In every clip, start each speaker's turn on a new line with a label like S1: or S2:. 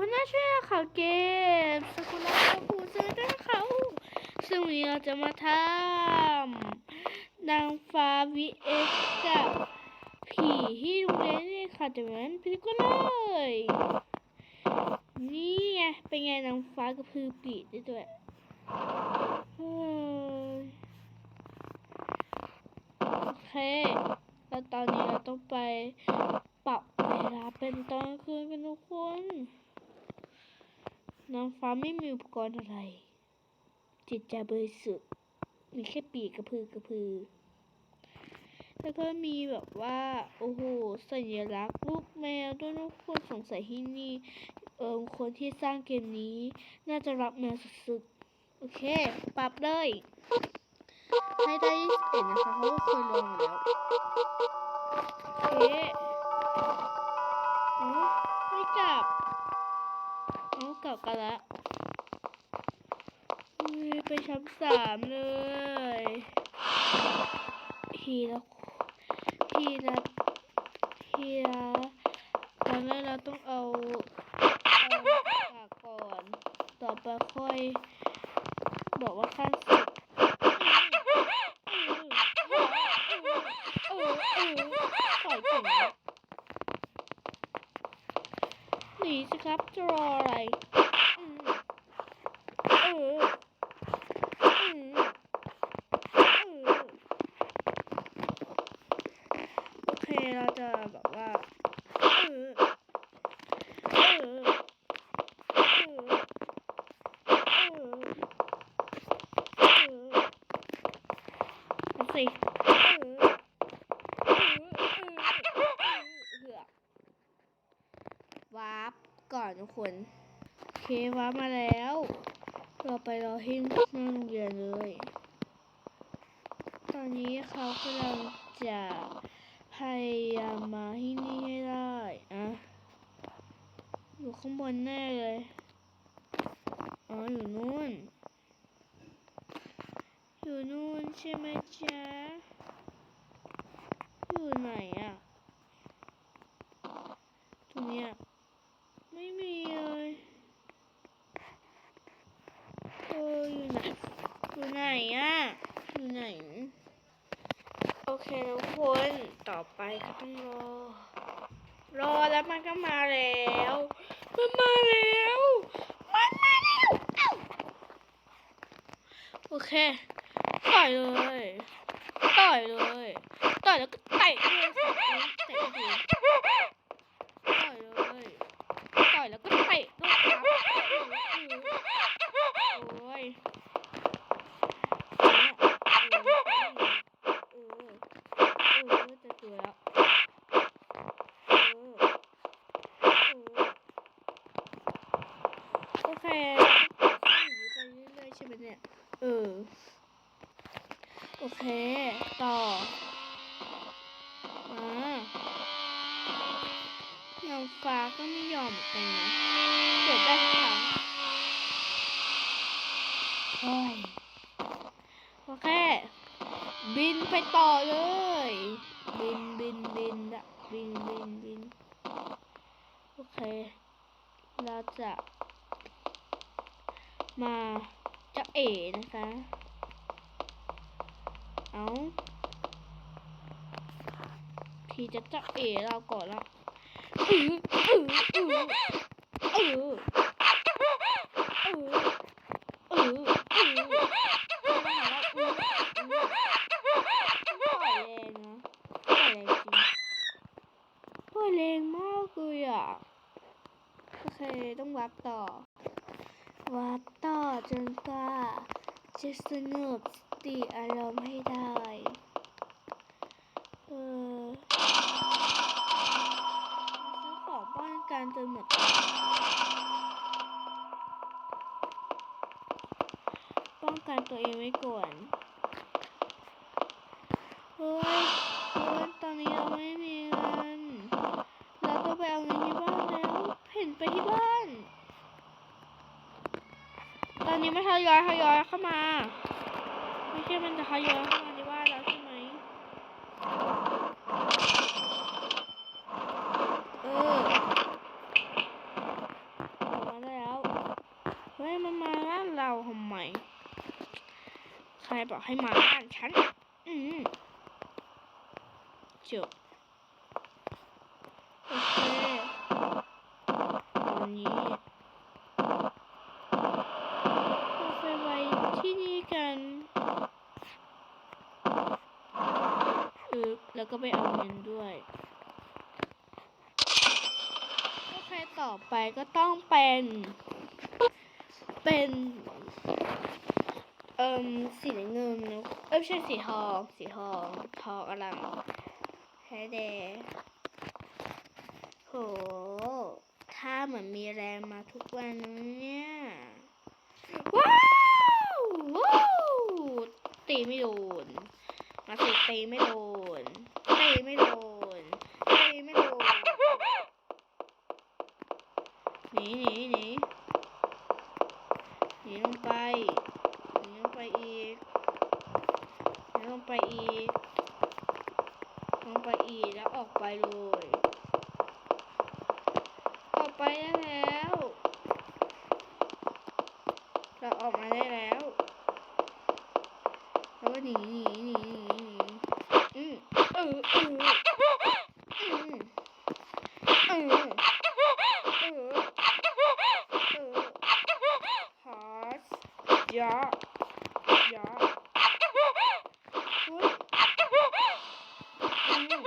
S1: พน่าช่วยข่าวเกมสกุลาคูซื้อด้วยเขาซึ่งวันนี้เราจะมาทำนางฟ้าวิเอ็กกับผีที่โรงเรียนนี่ค่ะแต่นั้นพี่ก็เลยนี่ไงเป็นไงนางฟ้ากับพือปีด้ด้วยโอเคแล้วตอนนี้เราต้องไปปรับเวลาเป็นตอนคืนกันทุกคน นางฟ้าไม่มีอุปกรณ์อะไร จิตใจบริสุทธิ์มีแค่ปีกกระพือกระพือ แล้วก็มีแบบว่า โอ้โห สัญลักษณ์ลูกแมวด้วยทุกคนสงสัยที่นี่ เอิมคนที่สร้างเกมนี้ น่าจะรับแมวสุดๆ โอเค ปรับเลย ให้ได้21นะคะเพราะว่าเคยลงแล้ว โอเคอ๋อไม่กลับ อ๋อกลับกันละเฮ้ยไปชั้นสามเลยทีละทีละพีนะตอนแรกเราต้องเอาเอาปากก่อน ต่อไปค่อย บอกว่าขั้นสุด หนีสิครับจะรออะไรอืมเอออืมเออโอเคเราจะแบบว่าเออเออเออเออเออเอาสิ คนเความาแล้ว เราไปรอที่หน้าโรงเรียนเลย ตอนนี้เขากำลังจะพยายามมาที่นี่ให้ได้อะอยู่ข้างบนแน่เลย อ๋อ อยู่นู่น อยู่นู่นใช่ไหมจ๊ะ อยู่ไหนอะตรงเนี้ย ไม่มีเลยเอออยู่ไหนอยู่ไหนอะอยู่ไหน โอเคทุกคนต่อไปก็ต้องรอ รอแล้วมันก็มาแล้วมันมาแล้วมันมาแล้วเอ้าโอเคต่อยเลยต่อยเลยต่อยแล้วก็เตะเลยเตะดีต่อยเลย ต่อยแล้วก็เตะด้วยครับโอ้ยเออเออจะตัวแล้วเออเออ โอเคไปเรื่อยๆใช่ไหมเนี่ย เออ โอเค ต่อ มานางฟ้าก็ไม่ยอมเหมือนกันนะเกิดได้ครั้งโอ้ยโอเค บินไปต่อเลย บินบินบินละบินบินบินโอเค เราจะ มาจะเอ๋นะคะ เอาพี่จะจับเอ๋เราก่อนละอืออืออืออืออืออืออือปล่อยแรงนะปล่อยแรงจริงปล่อยแรงมากเลยอะ โอเค ต้องวับต่อ วับ จนกว่าจะสงบสติอารมณ์ให้ อนนี้ไม่นทยอยทยอยเข้ามา ไม่ใช่มันจะทยอยเข้ามาในบ้านแล้วใช่ไหมเออมาแล้วเฮ้ยมันมาบ้านเราทำไมใครบอกให้มาบ้านฉัน อืมจบโอเคตอนนี้ ก็ไปเอาเงินด้วยโอเคต่อไปก็ต้องเป็น เป็นเอ่มสีเงินนะเอ้ยไม่ใช่สีทอง สีทองทองอลังแท้แดโหถ้าเหมือนมีแรงมาทุกวันเนี่ย ว้าวว้าวตีไม่โดน มาสิตีไม่โดน ตีไม่โดนตีไม่โดน หนีหนีหนีหนีลงไป หนีลงไปอีก หนีลงไปอีก ลงไปอีกแล้วออกไปเลย ออกไปได้แล้ว เราออกมาได้แล้ว แล้วก็หนีหนีหนีหนีหนีอืมเออเอออืมเออเออเออฮอส ยะยะอุ้ยอืม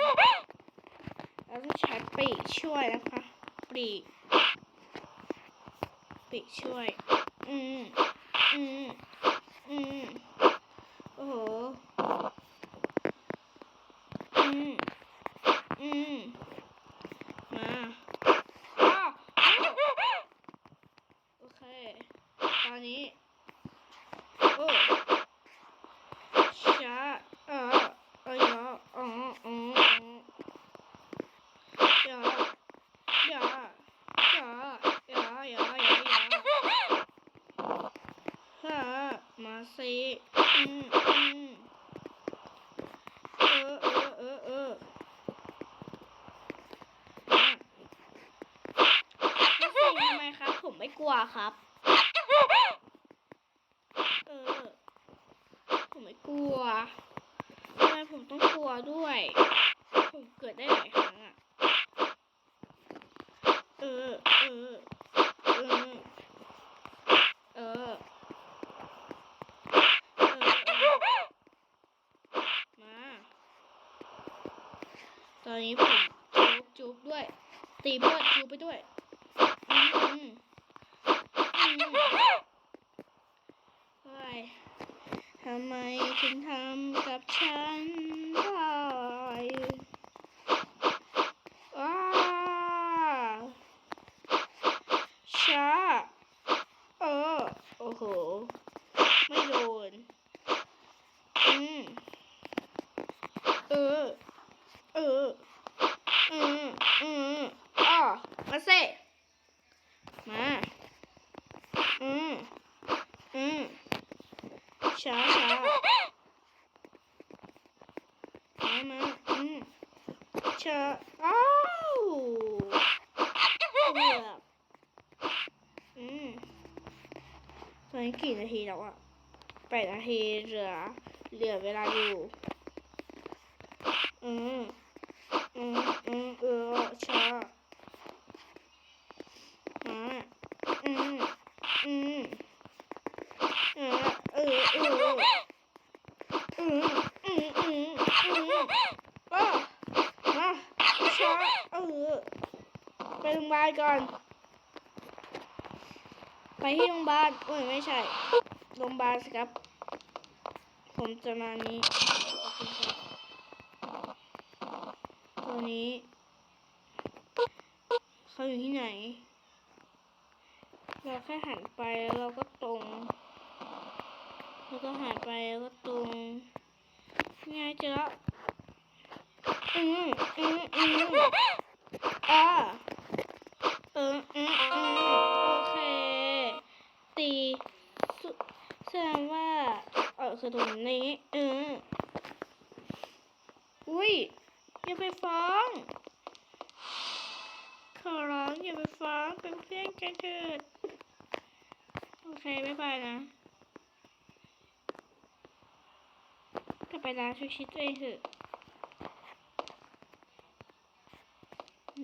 S1: เราต้องใช้ปีกช่วยนะคะ ปีกปีกช่วย อืม อืม อืม โอ้โห อืม อืม มาอ้าวโอเค ตอนนี้ โอ้ช้าเออเออยาอ๋ออ๋ออ๋อยา อย่าอย่าอย่าอย่าอย่าอย่าฮ่า มาสิอืมอืมเออเออเออเออมาแล้วสิทำไมครับ ผมไม่กลัวครับ เออ ผมไม่กลัวทำไมผมต้องกลัวด้วย ผมเกิดได้หลายครั้งอะ เออ เออ เออ เออ เออ มา ต อนนี้ผมจุ๊บจุ๊บด้วย ตีเพื่อนจุ๊บไปด้วยทำไมถึงทำกับฉันได้อ้า ช้า เออ โอ้โห ไม่โดน อืม เออ เออ อืม อืมอ่อมาเซมา อืม อืม ช้าช้ามามาอืมช้าอ้าวเอืออืมตอนนี้กี่นาทีแล้วอะแปดนาทีเหลือ เหลือเวลาอยู่ อืมอืมอืมเออช้าอืม อืมเออเออเอออืม อืม อืม อื มอะมาช้าเออไปโรงพยาบาลก่อน ไปที่โรงพยาบาลโอ้ยไม่ใช่โรงพยาบาลสิครับ ผมจะมานี้ตัวนี้เขาอยู่ที่ไหน เราแค่หันไปแล้วเราก็ตรง แล้วก็หันไปแล้วก็ตรงง่ายเจอแล้ว อืมอืมอืมอ่าเอออืมอืมโอเค ตีแสดงว่า เออคือตรงนี้เอออุ้ยอย่าไปฟ้องขอร้องอย่าไปฟ้องเป็นเพื่อนกันเถิดโอเคไม่ไปนะกลับไปล้างชูชีตัวเองเถอะ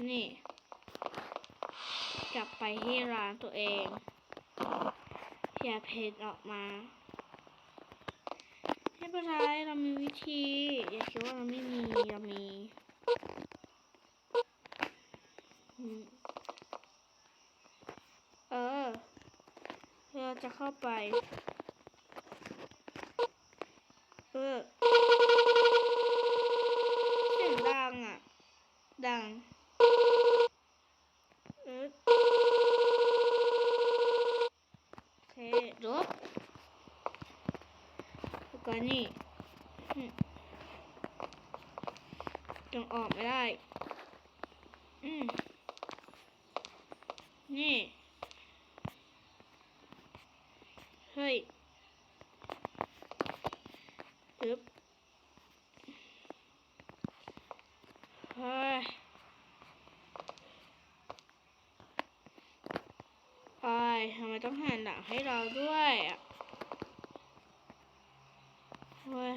S1: นี่ กลับไปที่ร้านตัวเองอย่าเพจออกมาไม่เป็นไรเรามีวิธี อย่าคิดว่าเราไม่มีเรามีเออเราจะเข้าไป เออ เสียงดังอะ ดัง เออโอเคลบแล้วก็นี่อืมยังออกไม่ได้ อืม นี่ เฮ้ยปึ๊บเฮ้ยโอ้ยทำไมต้องหันหลังให้เราด้วยอะเฮ้ย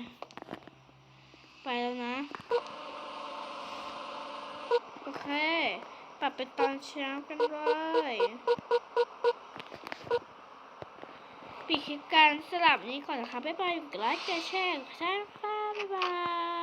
S1: ไปแล้วนะ โอเค ปรับเป็นตอนเช้ากันเลยปิดคลิปการสลับนี้ก่อนนะคะ บ๊ายบายกดไลค์กดแชร์กดซับสไครต์บ๊ายบาย